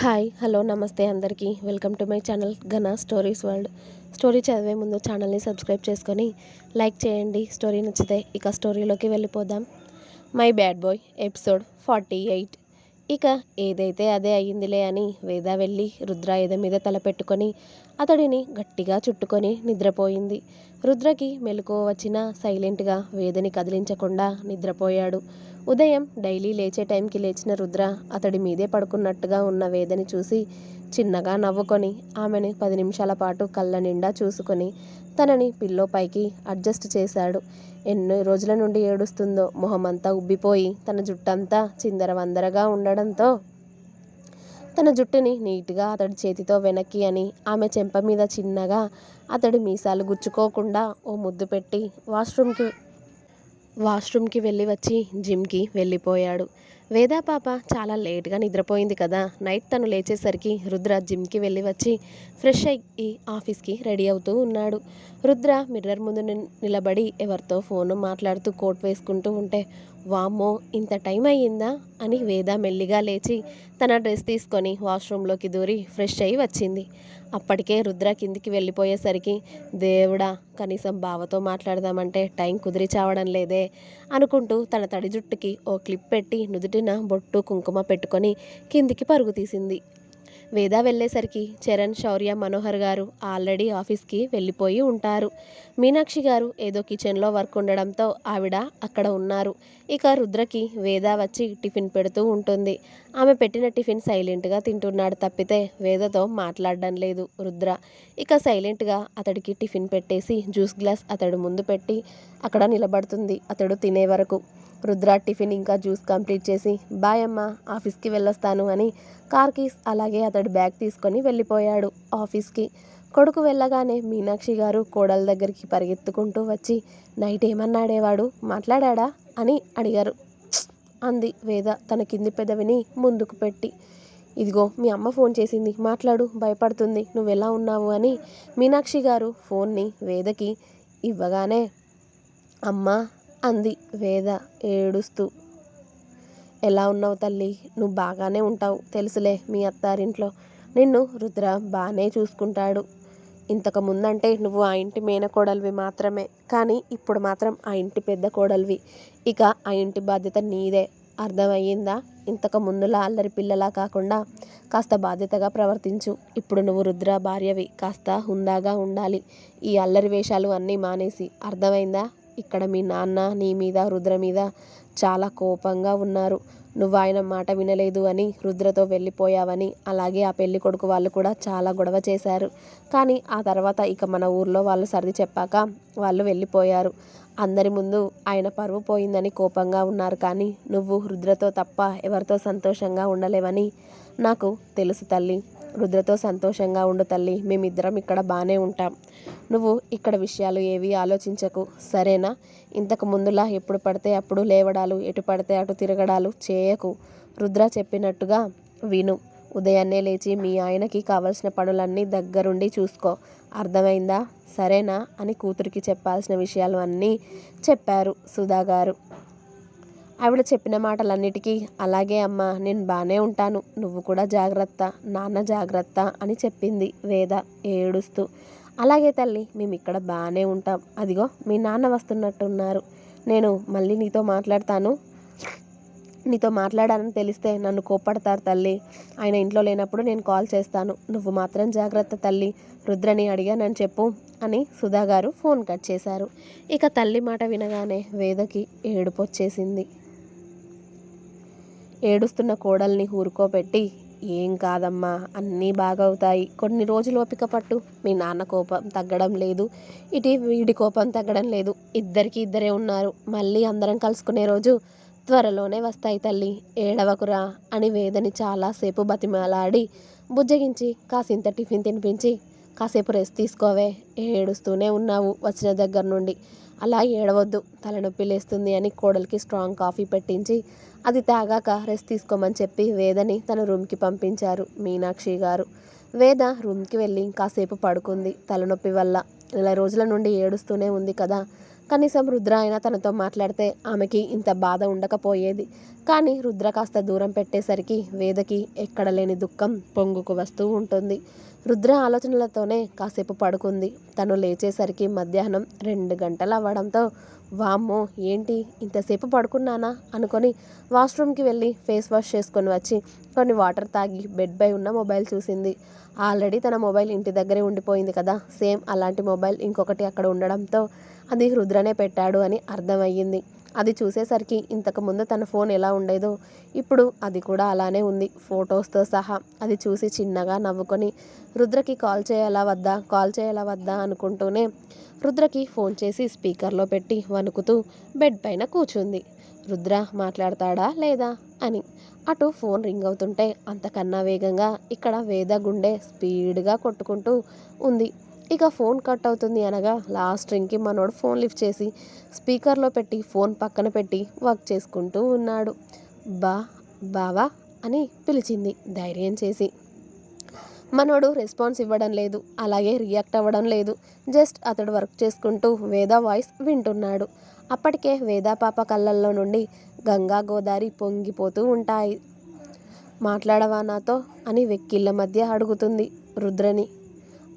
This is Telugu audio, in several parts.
హాయ్ హలో నమస్తే అందరికీ. వెల్కమ్ టు మై ఛానల్ ఘన స్టోరీస్ వరల్డ్. స్టోరీ చదివే ముందు ఛానల్ని సబ్స్క్రైబ్ చేసుకొని లైక్ చేయండి. స్టోరీ నచ్చితే ఇక స్టోరీలోకి వెళ్ళిపోదాం. My bad boy episode forty eight. ఇక ఏదైతే అదే అయ్యిందిలే అని వేద వెళ్ళి రుద్ర ఎద మీద తలపెట్టుకొని అతడిని గట్టిగా చుట్టుకొని నిద్రపోయింది. రుద్రకి మెలకువ వచ్చినా సైలెంట్గా వేదని కదిలించకుండా నిద్రపోయాడు. ఉదయం డైలీ లేచే టైంకి లేచిన రుద్ర అతడి మీదే పడుకున్నట్టుగా ఉన్న వేదని చూసి చిన్నగా నవ్వుకొని ఆమెని పది నిమిషాల పాటు కళ్ళ నిండా చూసుకొని తనని పిల్లో పైకి అడ్జస్ట్ చేశాడు. ఎన్నో రోజుల నుండి ఏడుస్తుందో మొహమంతా ఉబ్బిపోయి తన జుట్టంతా చిందరవందరగా ఉండడంతో తన జుట్టుని నీట్గా అతడి చేతితో వెనక్కి అని ఆమె చెంప మీద చిన్నగా అతడి మీసాలు గుచ్చుకోకుండా ఓ ముద్దు పెట్టి వాష్రూమ్కి వాష్రూమ్కి వెళ్ళి వచ్చి జిమ్కి వెళ్ళిపోయాడు. వేదా పాప చాలా లేట్గా నిద్రపోయింది కదా. నైట్ తను లేచేసరికి రుద్ర జిమ్కి వెళ్ళి వచ్చి ఫ్రెష్ అయ్యి ఆఫీస్కి రెడీ అవుతూ ఉన్నాడు. రుద్ర మిర్రర్ ముందు నిలబడి ఎవరితో ఫోను మాట్లాడుతూ కోట్ వేసుకుంటూ ఉంటే వామ్మో ఇంత టైం అయ్యిందా? అని వేద మెల్లిగా లేచి తన డ్రెస్ తీసుకొని వాష్రూమ్లోకి దూరి ఫ్రెష్ అయ్యి వచ్చింది. అప్పటికే రుద్ర కిందికి వెళ్ళిపోయేసరికి దేవుడా కనీసం బావతో మాట్లాడదామంటే టైం కుదిరి చావడం లేదే అనుకుంటూ తన తడి జుట్టుకి ఓ క్లిప్ పెట్టి నుదుటిన బొట్టు కుంకుమ పెట్టుకొని కిందికి పరుగు తీసింది. వేద వెళ్ళేసరికి చరణ్ శౌర్య మనోహర్ గారు ఆల్రెడీ ఆఫీస్కి వెళ్ళిపోయి ఉంటారు. మీనాక్షి గారు ఏదో కిచెన్లో వర్క్ ఉండడంతో ఆవిడ అక్కడ ఉన్నారు. ఇక రుద్రకి వేద వచ్చి టిఫిన్ పెడుతూ ఉంటుంది. ఆమె పెట్టిన టిఫిన్ సైలెంట్గా తింటున్నాడు తప్పితే వేదతో మాట్లాడడం లేదు రుద్ర. ఇక సైలెంట్గా అతడికి టిఫిన్ పెట్టేసి జ్యూస్ గ్లాస్ అతడు ముందు పెట్టి అక్కడ నిలబడుతుంది అతడు తినే వరకు. రుద్ర టిఫిన్ ఇంకా జ్యూస్ కంప్లీట్ చేసి బాయ్ అమ్మ ఆఫీస్కి వెళ్ళొస్తాను అని కార్ కీస్ అలాగే అతడు బ్యాగ్ తీసుకొని వెళ్ళిపోయాడు ఆఫీస్కి. కొడుకు వెళ్ళగానే మీనాక్షి గారు కోడల దగ్గరికి పరిగెత్తుకుంటూ వచ్చి నైట్ ఏమన్నాడేవాడు? మాట్లాడా అని అడిగారు. అంది వేద తన కింది పెదవిని ముందుకు పెట్టి. ఇదిగో మీ అమ్మ ఫోన్ చేసింది. మాట్లాడు భయపడుతుంది. నువ్వు ఎలా ఉన్నావు? అని మీనాక్షి గారు ఫోన్ని వేదకి ఇవ్వగానే అమ్మ అంది వేద ఏడుస్తూ. ఎలా ఉన్నావు తల్లి? నువ్వు బాగానే ఉంటావు తెలుసులే మీ అత్తారింట్లో. నిన్ను రుద్ర బాగానే చూసుకుంటాడు. ఇంతకు ముందంటే నువ్వు ఆ ఇంటి మేనకోడలివి మాత్రమే కానీ ఇప్పుడు మాత్రం ఆ ఇంటి పెద్ద కోడలివి. ఇక ఆ ఇంటి బాధ్యత నీదే. అర్థమయ్యిందా? ఇంతకు ముందులా అల్లరి పిల్లలా కాకుండా కాస్త బాధ్యతగా ప్రవర్తించు. ఇప్పుడు నువ్వు రుద్ర భార్యవి కాస్త హుందాగా ఉండాలి. ఈ అల్లరి వేషాలు అన్నీ మానేసి అర్థమైందా ఇక్కడ మీ నాన్న నీ మీద రుద్ర మీద చాలా కోపంగా ఉన్నారు. నువ్వు ఆయన మాట వినలేదు అని రుద్రతో వెళ్ళిపోయావని అలాగే ఆ పెళ్ళి కొడుకు వాళ్ళు కూడా చాలా గొడవ చేశారు. కానీ ఆ తర్వాత ఇక మన ఊర్లో వాళ్ళు సర్ది చెప్పాక వాళ్ళు వెళ్ళిపోయారు. అందరి ముందు ఆయన పరువు పోయిందని కోపంగా ఉన్నారు. కానీ నువ్వు రుద్రతో తప్ప ఎవరితో సంతోషంగా ఉండలేవని నాకు తెలుసు తల్లి. రుద్రతో సంతోషంగా ఉండు తల్లి మేమిద్దరం ఇక్కడ బాగానే ఉంటాం. నువ్వు ఇక్కడ విషయాలు ఏవి ఆలోచించకు. సరేనా? ఇంతకు ముందులా ఎప్పుడు పడితే అప్పుడు లేవడాలు ఎటు పడితే అటు తిరగడాలు చేయకు. రుద్ర చెప్పినట్టుగా విను. ఉదయాన్నే లేచి మీ ఆయనకి కావలసిన పనులన్నీ దగ్గరుండి చూసుకో. అర్థమైందా? సరేనా? అని కూతురికి చెప్పాల్సిన విషయాలు అన్నీ చెప్పారు సుధా గారు ఆవిడ చెప్పిన మాటలన్నిటికీ అలాగే అమ్మ నేను బాగానే ఉంటాను. నువ్వు కూడా జాగ్రత్త నాన్న జాగ్రత్త అని చెప్పింది వేద ఏడుస్తూ. అలాగే తల్లి మేము ఇక్కడ బాగానే ఉంటాం. అదిగో మీ నాన్న వస్తున్నట్టున్నారు. నేను మళ్ళీ నీతో మాట్లాడతాను. నీతో మాట్లాడాలని తెలిస్తే నన్ను కోప్పడతారు తల్లి. ఆయన ఇంట్లో లేనప్పుడు నేను కాల్ చేస్తాను. నువ్వు మాత్రం జాగ్రత్త తల్లి. రుద్రని అడిగానని చెప్పు అని సుధా గారు ఫోన్ కట్ చేశారు. ఇక తల్లి మాట వినగానే వేదకి ఏడుపు వచ్చేసింది. ఏడుస్తున్న కోడల్ని ఊరుకోబెట్టి ఏం కాదమ్మా అన్నీ బాగవుతాయి. కొన్ని రోజులు ఓపిక పట్టు. మీ నాన్న కోపం తగ్గడం లేదు. ఇటు వీడి కోపం తగ్గడం లేదు. ఇద్దరికి ఇద్దరే ఉన్నారు. మళ్ళీ అందరం కలుసుకునే రోజు త్వరలోనే వస్తాయి తల్లి. ఏడవకురా అని వేదని చాలాసేపు బతిమాలాడి బుజ్జగించి కాసింత టిఫిన్ తినిపించి కాసేపు రెస్ట్ తీసుకోవే ఏడుస్తూనే ఉన్నావు వచ్చిన దగ్గర నుండి. అలా ఏడవద్దు తలనొప్పి లేస్తుంది అని కోడలికి స్ట్రాంగ్ కాఫీ పెట్టించి అది తాగాక రెస్ట్ తీసుకోమని చెప్పి వేదని తన రూమ్కి పంపించారు మీనాక్షి గారు. వేద రూమ్కి వెళ్ళి కాసేపు పడుకుంది తలనొప్పి వల్ల. నెల రోజుల నుండి ఏడుస్తూనే ఉంది కదా కనీసం రుద్ర అయినా తనతో మాట్లాడితే ఆమెకి ఇంత బాధ ఉండకపోయేది. కానీ రుద్ర కాస్త దూరం పెట్టేసరికి వేదకి ఎక్కడ లేని దుఃఖం పొంగుకు వస్తూ ఉంటుంది. రుద్ర ఆలోచనలతోనే కాసేపు పడుకుంది. తను లేచేసరికి మధ్యాహ్నం రెండు గంటలు అవ్వడంతో వామ్మో ఏంటి? ఇంతసేపు పడుకున్నానా? అనుకొని వాష్రూమ్కి వెళ్ళి ఫేస్ వాష్ చేసుకొని వచ్చి కొన్ని వాటర్ తాగి బెడ్ పై ఉన్న మొబైల్ చూసింది. ఆల్రెడీ తన మొబైల్ ఇంటి దగ్గరే ఉండిపోయింది కదా. సేమ్ అలాంటి మొబైల్ ఇంకొకటి అక్కడ ఉండడంతో అది రుద్రనే పెట్టాడు అని అర్థమయ్యింది. అది చూసేసరికి ఇంతకుముందు తన ఫోన్ ఎలా ఉండేదో ఇప్పుడు అది కూడా అలానే ఉంది. ఫొటోస్తో సహా అది చూసి చిన్నగా నవ్వుకొని రుద్రకి కాల్ చేయాలా వద్దా? కాల్ చేయాలా వద్దా? అనుకుంటూనే రుద్రకి ఫోన్ చేసి స్పీకర్లో పెట్టి వణుకుతూ బెడ్ పైన కూర్చుంది. రుద్ర మాట్లాడతాడా లేదా? అని. అటు ఫోన్ రింగ్ అవుతుంటే అంతకన్నా వేగంగా ఇక్కడ వేద గుండె స్పీడ్గా కొట్టుకుంటూ ఉంది. ఇక ఫోన్ కట్ అవుతుంది అనగా లాస్ట్ రింగ్కి మనోడు ఫోన్ లిఫ్ట్ చేసి స్పీకర్లో పెట్టి ఫోన్ పక్కన పెట్టి వర్క్ చేసుకుంటూ ఉన్నాడు. బా బావా అని పిలిచింది. ధైర్యం చేసి. మనోడు రెస్పాన్స్ ఇవ్వడం లేదు. అలాగే రియాక్ట్ అవ్వడం లేదు. జస్ట్ అతడు వర్క్ చేసుకుంటూ వేద వాయిస్ వింటున్నాడు. అప్పటికే వేద పాప కళ్ళల్లో నుండి గంగా గోదావరి పొంగిపోతూ ఉంటాయి. మాట్లాడవా నాతో? అని వెక్కిళ్ళ మధ్య అడుగుతుంది రుద్రని.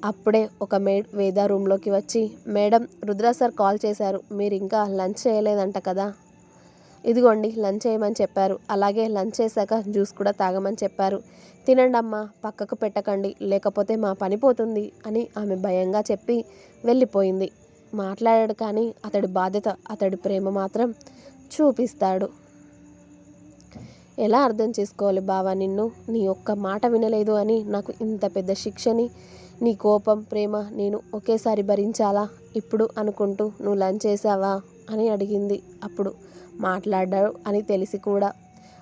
అప్పుడే ఒక మేడ్ వేద రూమ్లోకి వచ్చి మేడం రుద్ర సార్ కాల్ చేశారు. మీరు ఇంకా లంచ్ చేయలేదంట కదా. ఇదిగోండి లంచ్ చేయమని చెప్పారు. అలాగే లంచ్ చేశాక జ్యూస్ కూడా తాగమని చెప్పారు. తినండి అమ్మా పక్కకు పెట్టకండి. లేకపోతే మా పని పోతుంది అని ఆమె భయంగా చెప్పి వెళ్ళిపోయింది. మాట్లాడాడు కానీ అతడి బాధ్యత అతడి ప్రేమ మాత్రం చూపిస్తాడు. ఎలా అర్థం చేసుకోవాలి బావా నిన్ను? నీ ఒక్క మాట వినలేదు అని నాకు ఇంత పెద్ద శిక్షని నీ కోపం ప్రేమ నేను ఒకేసారి భరించాలా? ఇప్పుడు అనుకుంటూ నువ్వు లంచ్ చేసావా? అని అడిగింది. అప్పుడు మాట్లాడాడు అని తెలిసి కూడా.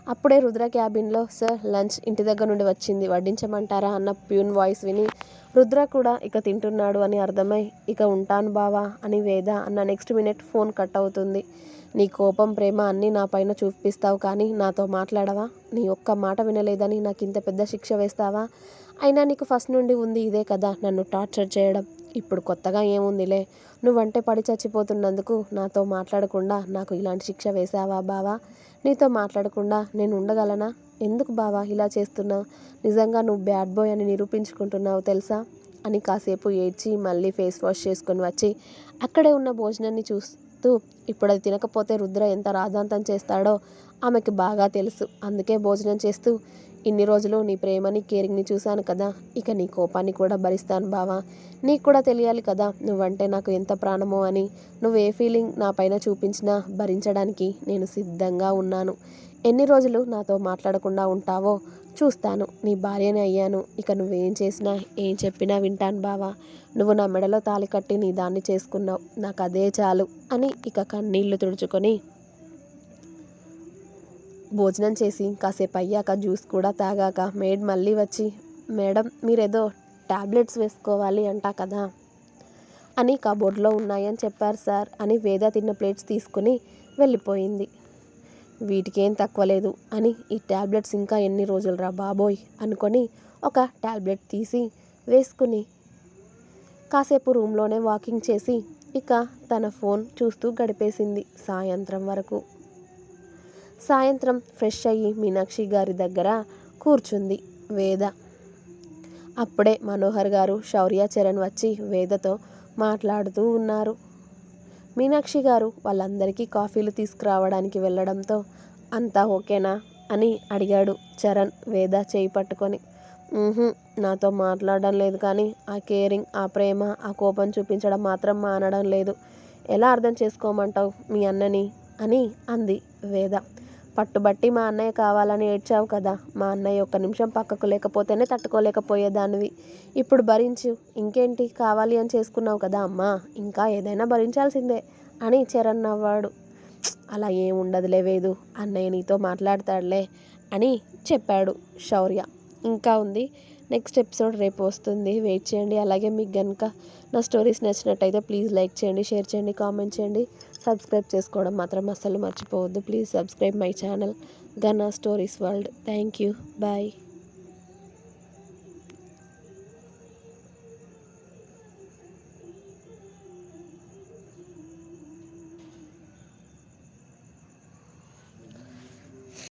అప్పుడే రుద్ర క్యాబిన్లో సార్ లంచ్ ఇంటి దగ్గర నుండి వచ్చింది. వడ్డించమంటారా? అన్న ప్యూన్ వాయిస్ విని రుద్ర కూడా ఇక తింటున్నాడు అని అర్థమై ఇక ఉంటాను బావా అని వేద అన్న నెక్స్ట్ మినిట్ ఫోన్ కట్ అవుతుంది. నీ కోపం ప్రేమ అన్నీ నా పైన చూపిస్తావు కానీ నాతో మాట్లాడవా? నీ ఒక్క మాట వినలేదని నాకు ఇంత పెద్ద శిక్ష వేస్తావా? అయినా నీకు ఫస్ట్ నుండి ఉంది ఇదే కదా నన్ను టార్చర్ చేయడం. ఇప్పుడు కొత్తగా ఏముందిలే? నువ్వంటే పడి చచ్చిపోతున్నందుకు నాతో మాట్లాడకుండా నాకు ఇలాంటి శిక్ష వేసావా బావా? నీతో మాట్లాడకుండా నేను ఉండగలనా? ఎందుకు బావా ఇలా చేస్తున్నావు? నిజంగా నువ్వు బ్యాడ్ బాయ్ అని నిరూపించుకుంటున్నావు తెలుసా? అని కాసేపు ఏడ్చి మళ్ళీ ఫేస్ వాష్ చేసుకొని వచ్చి అక్కడే ఉన్న భోజనాన్ని చూసి చెప్తూ ఇప్పుడు అది తినకపోతే రుద్ర ఎంత రాజాంతం చేస్తాడో ఆమెకి బాగా తెలుసు. అందుకే భోజనం చేస్తూ ఇన్ని రోజులు నీ ప్రేమని కేరింగ్ని చూశాను కదా ఇక నీ కోపాన్ని కూడా భరిస్తాను బావా. నీకు కూడా తెలియాలి కదా నువ్వంటే నాకు ఎంత ప్రాణమో అని. నువ్వు ఏ ఫీలింగ్ నా పైన చూపించినా భరించడానికి నేను సిద్ధంగా ఉన్నాను. ఎన్ని రోజులు నాతో మాట్లాడకుండా ఉంటావో చూస్తాను. నీ భార్యని అయ్యాను. ఇక నువ్వేం చేసినా ఏం చెప్పినా వింటాను బావా. నువ్వు నా మెడలో తాలి కట్టి నీ దాన్ని చేసుకున్నావు. నాకు అదే చాలు అని ఇక కన్నీళ్ళు తుడుచుకొని భోజనం చేసి కాసేపు అయ్యాక జ్యూస్ కూడా తాగాక మేడ్ మళ్ళీ వచ్చి మేడం మీరేదో ట్యాబ్లెట్స్ వేసుకోవాలి అంట కదా. అని కబోర్డ్లో ఉన్నాయని చెప్పారు సార్ అని వేద తిన్న ప్లేట్స్ తీసుకుని వెళ్ళిపోయింది. వీటికేం తక్కువ లేదు అని ఈ ట్యాబ్లెట్స్ ఇంకా ఎన్ని రోజులు రా బాబోయ్ అనుకొని ఒక ట్యాబ్లెట్ తీసి వేసుకుని కాసేపు రూమ్లోనే వాకింగ్ చేసి ఇక తన ఫోన్ చూస్తూ గడిపేసింది సాయంత్రం వరకు. సాయంత్రం ఫ్రెష్ అయ్యి మీనాక్షి గారి దగ్గర కూర్చుంది వేద. అప్పుడే మనోహర్ గారు శౌర్యాచరణ్ వచ్చి వేదతో మాట్లాడుతూ ఉన్నారు. మీనాక్షి గారు వాళ్ళందరికీ కాఫీలు తీసుకురావడానికి వెళ్ళడంతో అంతా ఓకేనా అని అడిగాడు చరణ్ వేద చేయి పట్టుకొని. నాతో మాట్లాడడం లేదు కానీ ఆ కేరింగ్ ఆ ప్రేమ ఆ కోపం చూపించడం మాత్రం మానడం లేదు. ఎలా అర్థం చేసుకోమంటావు మీ అన్నని? అని అంది వేద. పట్టుబట్టి మా అన్నయ్య కావాలని ఏడ్చావు కదా. మా అన్నయ్య ఒక్క నిమిషం పక్కకు లేకపోతేనే తట్టుకోలేకపోయేదానివి. ఇప్పుడు భరించు. ఇంకేంటి? కావాలి అని చేసుకున్నావు కదా అమ్మా. ఇంకా ఏదైనా భరించాల్సిందే అని చరణ్ నవ్వాడు. అలా ఏం ఉండదులే వేదు. అన్నయ్య నీతో మాట్లాడతాడులే అని చెప్పాడు శౌర్య. ఇంకా ఉంది. నెక్స్ట్ ఎపిసోడ్ రేపు వస్తుంది. వెయిట్ చేయండి. అలాగే మీకు కనుక నా స్టోరీస్ నచ్చినట్టయితే ప్లీజ్ లైక్ చేయండి షేర్ చేయండి కామెంట్ చేయండి. సబ్స్క్రైబ్ చేసుకోవడం మాత్రం అస్సలు మర్చిపోవద్దు. Please subscribe my channel. గన్నా stories world. Thank you bye.